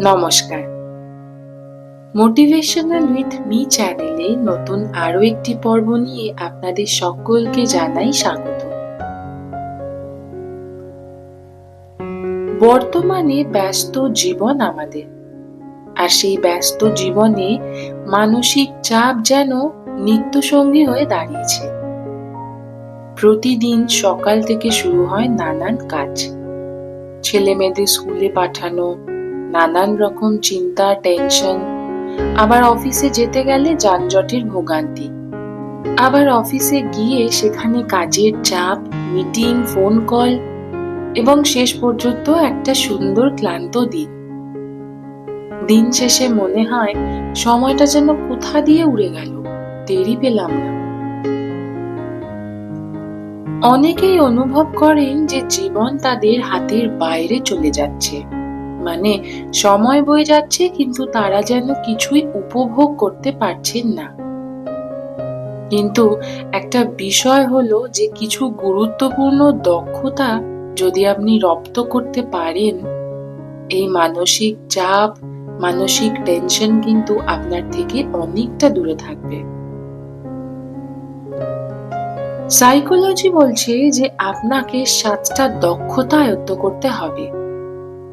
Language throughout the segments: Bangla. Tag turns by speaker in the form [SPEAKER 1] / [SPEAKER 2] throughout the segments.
[SPEAKER 1] নমস্কার। মোটিভেশনাল উইথ মি চ্যানেলে নতুন আরও একটি পর্ব নিয়ে আপনাদের সকলকে জানাই স্বাগত। বর্তমানে ব্যস্ত জীবন আমাদের। আর সেই ব্যস্ত জীবনে মানসিক চাপ যেন নিত্যসঙ্গী হয়ে দাঁড়িয়েছে। প্রতিদিন সকাল থেকে শুরু হয় নানান কাজ। ছেলে মেয়েদের স্কুলে পাঠানো নানান রকম চিন্তা, টেনশন। আবার অফিসে যেতে গেলে যানজটের ভোগান্তি। আবার অফিসে গিয়ে সেখানে কাজের চাপ, মিটিং ফোন কল এবং শেষ পর্যন্ত একটা সুন্দর, ক্লান্ত দিন। দিন শেষে মনে হয় সময়টা যেন কোথা দিয়ে উড়ে গেল দেরি পেলাম না। অনেকেই অনুভব করেন যে জীবন তাদের হাতের বাইরে চলে যাচ্ছে। মানে সময় বয়ে যাচ্ছে, কিন্তু তারা যেন কিছুই উপভোগ করতে পারছেন না। কিন্তু একটা বিষয় হলো যে, কিছু গুরুত্বপূর্ণ দক্ষতা যদি আপনি রপ্ত করতে পারেন, এই মানসিক চাপ, মানসিক টেনশন কিন্তু আপনার থেকে অনেকটা দূরে থাকবে। সাইকোলজি বলছে যে, আপনাকে সাতটা দক্ষতা আয়ত্ত করতে হবে।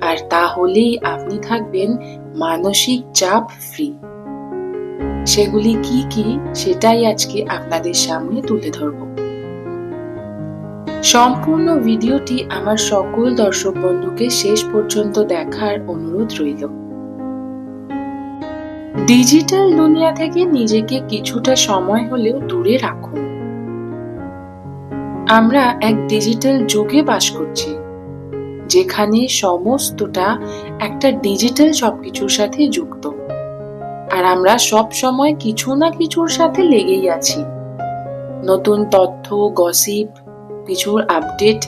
[SPEAKER 1] আর তাহলেই আপনি থাকবেন মানসিক চাপ ফ্রি সেগুলি কি কি সেটাই আজকে আপনাদের সামনে তুলে ধরব। সম্পূর্ণ ভিডিওটি আমার সকল দর্শক বন্ধুকে শেষ পর্যন্ত দেখার অনুরোধ রইল। ডিজিটাল দুনিয়া থেকে নিজেকে কিছুটা সময় হলেও দূরে রাখুন। আমরা এক ডিজিটাল যুগে বাস করছি। যেখানে সমস্তটা একটা ডিজিটাল সবকিছুর সাথে যুক্ত। আর আমরা সব সময় কিছু না কিছুর সাথে লেগেই আছি। নতুন তথ্য গসিপ কিছুর আপডেট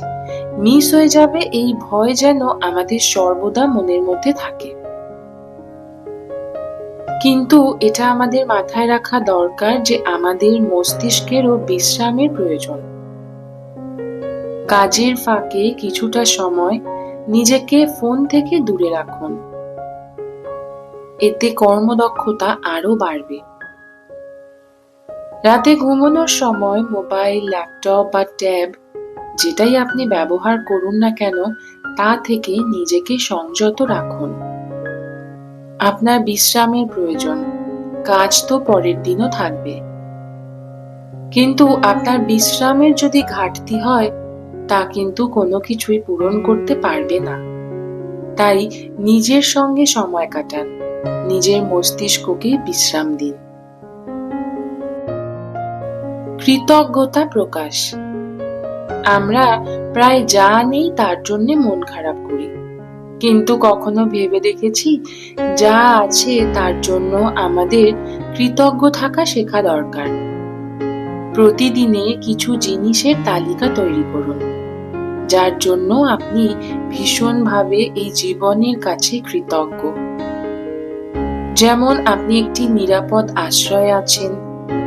[SPEAKER 1] মিস হয়ে যাবে, এই ভয় যেন আমাদের সর্বদা মনের মধ্যে থাকে। কিন্তু এটা আমাদের মাথায় রাখা দরকার যে আমাদের মস্তিষ্কেরও বিশ্রামের প্রয়োজন। কাজের ফাঁকে কিছুটা সময় নিজেকে ফোন থেকে দূরে রাখুন। এতে কর্মদক্ষতা আরও বাড়বে। রাতে ঘুমানোর সময় মোবাইল, ল্যাপটপ বা ট্যাব যেটাই আপনি ব্যবহার করুন না কেন, তা থেকে নিজেকে সংযত রাখুন। আপনার বিশ্রামের প্রয়োজন, কাজ তো পরের দিনও থাকবে। কিন্তু আপনার বিশ্রামের যদি ঘাটতি হয় তা কিন্তু কোনো কিছুই পূরণ করতে পারবে না। তাই নিজের সঙ্গে সময় কাটান। নিজের মস্তিষ্ককে বিশ্রাম দিন। কৃতজ্ঞতা প্রকাশ। আমরা প্রায় যা নেই তার জন্য মন খারাপ করি। কিন্তু কখনো ভেবে দেখেছি, যা আছে তার জন্য আমাদের কৃতজ্ঞ থাকা শেখা দরকার। প্রতিদিনে কিছু জিনিসের তালিকা তৈরি করুন, যার জন্য আপনি ভীষণভাবে এই জীবনের কাছে কৃতজ্ঞ। যেমন আপনি একটি নিরাপদ আশ্রয় আছেন,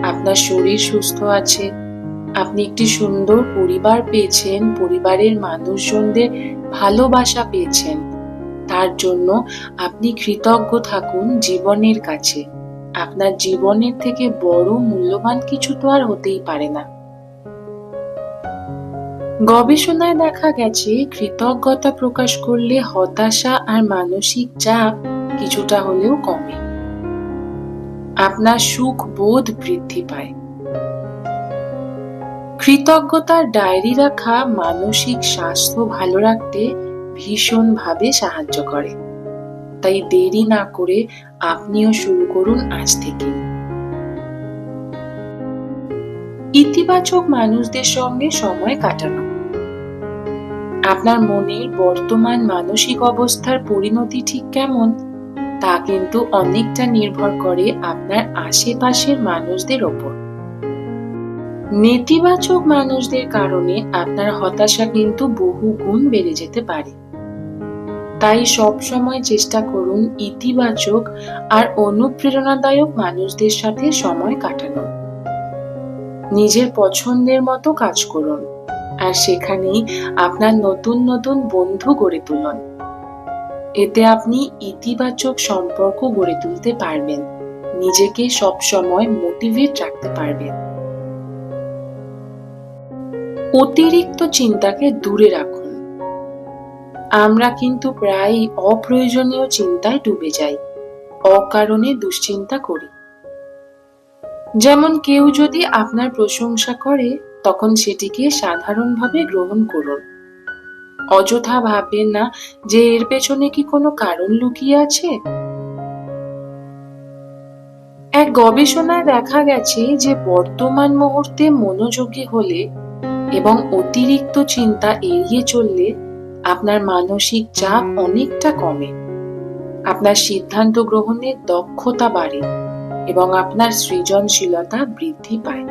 [SPEAKER 1] আপনার শরীর সুস্থ আছে, আপনি একটি সুন্দর পরিবার পেয়েছেন, পরিবারের মানুষজনদের ভালোবাসা পেয়েছেন, তার জন্য আপনি কৃতজ্ঞ থাকুন জীবনের কাছে। আপনার জীবনের থেকে বড় মূল্যবান কিছু তো আর হতেই পারে না। গবেষণায় দেখা গেছে, কৃতজ্ঞতা প্রকাশ করলে হতাশা আর মানসিক চাপ কিছুটা হলেও কমে। আপনার সুখ বোধ বৃদ্ধি পায়। কৃতজ্ঞতার ডায়েরি রাখা মানসিক স্বাস্থ্য ভালো রাখতে ভীষণভাবে সাহায্য করে। তাই দেরি না করে আপনিও শুরু করুন আজ থেকে। ইতিবাচক মানুষদের সঙ্গে সময় কাটানো। আপনার মনের বর্তমান মানসিক অবস্থার পরিণতি ঠিক কেমন? তা কিন্তু অনেকটা নির্ভর করে আপনার আশেপাশের মানুষদের ওপর। নেতিবাচক মানুষদের কারণে আপনার হতাশা কিন্তু বহু গুণ বেড়ে যেতে পারে। তাই সব সময় চেষ্টা করুন ইতিবাচক আর অনুপ্রেরণাদায়ক মানুষদের সাথে সময় কাটানো। নিজের পছন্দের মতো কাজ করুন আর সেখানেই আপনার নতুন নতুন বন্ধু গড়ে তুলুন। এতে আপনি ইতিবাচক সম্পর্ক গড়ে তুলতে পারবেন, নিজেকে সবসময় মোটিভেট রাখতে পারবেন। অতিরিক্ত চিন্তাকে দূরে রাখুন। আমরা কিন্তু প্রায় অপ্রয়োজনীয় চিন্তায় ডুবে যাই, অকারণে দুশ্চিন্তা করি। যেমন কেউ যদি আপনার প্রশংসা করে, তখন সেটিকে সাধারণভাবে গ্রহণ করুন। অযথা ভাববেন না যে এর পেছনে কি কোনো কারণ লুকিয়ে আছে। এক গবেষণায় দেখা গেছে যে বর্তমান মুহূর্তে মনোযোগী হলে এবং অতিরিক্ত চিন্তা এড়িয়ে চললে আপনার মানসিক চাপ অনেকটা কমে। আপনার সিদ্ধান্ত গ্রহণের দক্ষতা বাড়ে এবং আপনার সৃজনশীলতা বৃদ্ধি পায়।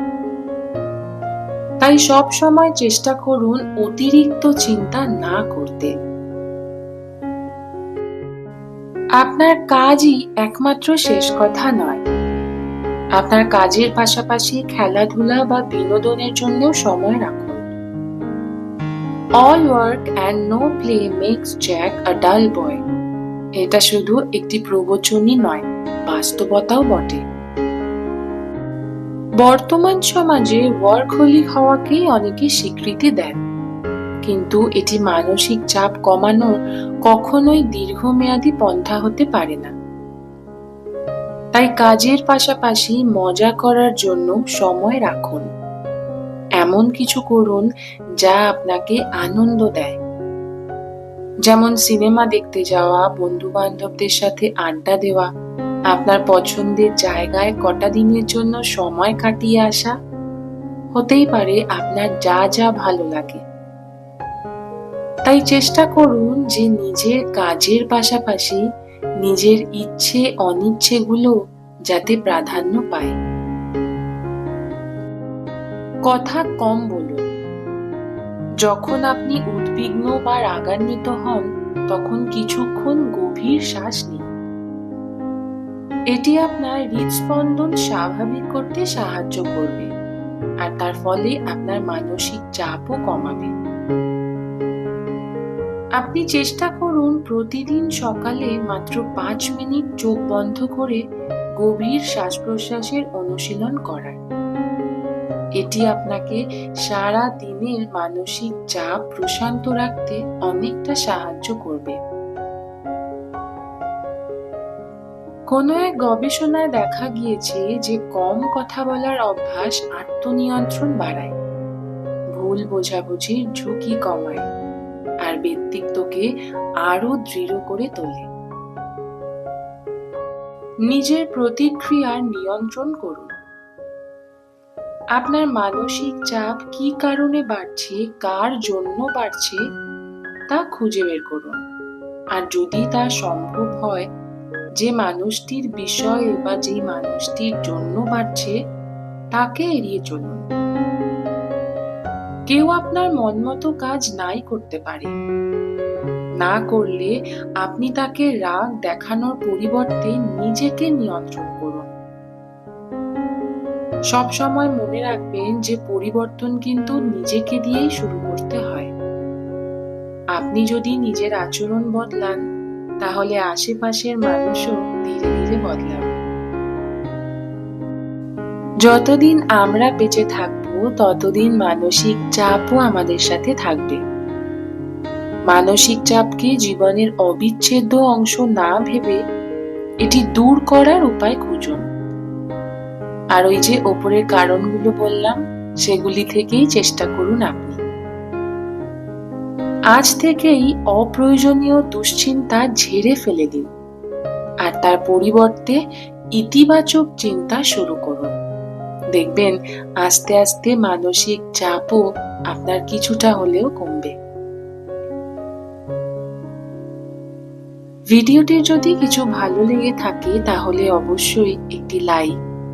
[SPEAKER 1] তাই সব সময় চেষ্টা করুন অতিরিক্ত চিন্তা না করতে। আপনার কাজই একমাত্র শেষ কথা নয়। আপনার কাজের পাশাপাশি খেলাধুলা বা বিনোদনের জন্যও সময় রাখুন। All work and no play makes Jack a dull boy এটা শুধু একটি প্রবচনই নয়, বাস্তবতাও বটে। বর্তমান সমাজে ওয়ার্কহোলিক হওয়াকেই অনেকে স্বীকৃতি দেন। কিন্তু এটি মানসিক চাপ কমানোর কখনোই দীর্ঘমেয়াদী পন্থা হতে পারে না। তাই কাজের পাশাপাশি মজা করার জন্য সময় রাখুন। এমন কিছু করুন যা আপনাকে আনন্দ দেয়। যেমন সিনেমা দেখতে যাওয়া বন্ধু বান্ধবদের সাথে আড্ডা দেওয়া, আপনার পছন্দের জায়গায় কটা দিনের জন্য সময় কাটিয়ে আসা, হতেই পারে আপনার যা যা ভালো লাগে। তাই চেষ্টা করুন যে নিজের কাজের পাশাপাশি নিজের ইচ্ছে অনিচ্ছেগুলো যাতে প্রাধান্য পায়। কথা কম বলুন। যখন আপনি উদ্বিগ্ন বা রাগান্বিত হন, তখন কিছুক্ষণ গভীর শ্বাস নিন। এটি আপনার হৃদস্পন্দন স্বাভাবিক করতে সাহায্য করবে, আর তার ফলে আপনার মানসিক চাপও কমাবে। আপনি চেষ্টা করুন প্রতিদিন সকালে মাত্র পাঁচ মিনিট চোখ বন্ধ করে গভীর শ্বাস প্রশ্বাসের অনুশীলন করার। এটি আপনাকে সারা দিনের মানসিক চাপ প্রশান্ত রাখতে অনেকটা সাহায্য করবে। কোনো এক গবেষণায় দেখা গিয়েছে যে কম কথা বলার অভ্যাস আত্মনিয়ন্ত্রণ বাড়ায়, ভুল বোঝাবুঝির ঝুঁকি কমায়, আর ব্যক্তিত্বকে আরও দৃঢ় করে তোলে। নিজের প্রতিক্রিয়ার নিয়ন্ত্রণ করুন। আপনার মানসিক চাপ কি কারণে বাড়ছে, কার জন্য বাড়ছে, তা খুঁজে বের করুন। আর যদি তা সম্ভব হয়, যে মানুষটির বিষয়ে বা যে মানুষটির জন্য বাড়ছে, তাকে এড়িয়ে চলুন। কেউ আপনার মন মতো কাজ নাই করতে পারে। না করলে আপনি তাকে রাগ দেখানোর পরিবর্তে নিজেকে নিয়ন্ত্রণ করুন। সব সময় মনে রাখবেন যে পরিবর্তন কিন্তু নিজেকে দিয়েই শুরু করতে হয়। আপনি যদি নিজের আচরণ বদলান, তাহলে আশেপাশের মানুষও ধীরে ধীরে বদলাবে। যতদিন আমরা বেঁচে থাকব, ততদিন মানসিক চাপও আমাদের সাথে থাকবে। মানসিক চাপকে জীবনের অবিচ্ছেদ্য অংশ না ভেবে এটি দূর করার উপায় খুঁজুন। আর ওই যে ওপরের কারণগুলো বললাম, সেগুলি থেকেই চেষ্টা করুন আপনি। আজ থেকেই অপ্রয়োজনীয় দুশ্চিন্তা ঝেড়ে ফেলে দিন, আর তার পরিবর্তে ইতিবাচক চিন্তা শুরু করুন। দেখবেন আস্তে আস্তে মানসিক চাপও আপনার কিছুটা হলেও কমবে। ভিডিওটি যদি কিছু ভালো লেগে থাকে, তাহলে অবশ্যই একটি লাইক